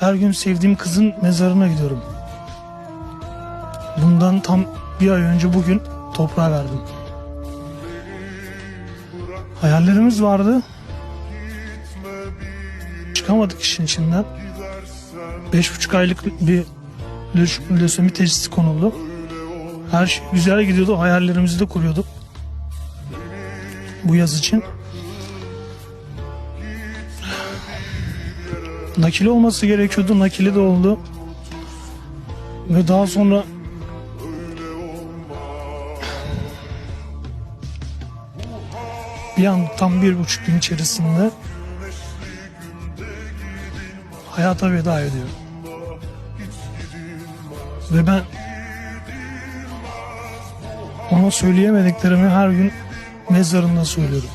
Her gün sevdiğim kızın mezarına gidiyorum. Bundan tam bir ay önce bugün toprağa verdim. Hayallerimiz vardı. Çıkamadık işin içinden. Beş buçuk aylık bir lösemi teşhisi konuldu. Her şey güzel gidiyordu. Hayallerimizi de kuruyorduk. Bu yaz için. Nakili olması gerekiyordu. Nakili de oldu. Ve daha sonra bir an tam bir buçuk gün içerisinde hayata veda ediyor. Ve ben ona söyleyemediklerimi her gün mezarında söylüyorum.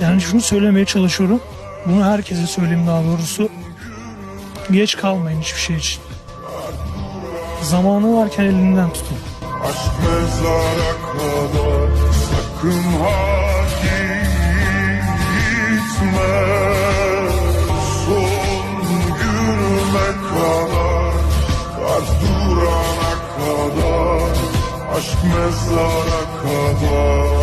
Yani şunu söylemeye çalışıyorum. Bunu herkese söyleyeyim daha doğrusu. Geç kalmayın hiçbir şey için. Zamanı varken elinden tutun. Aşk mezara kadar sakın ha gitme Son günüme kadar kar durana kadar Aşk mezara kadar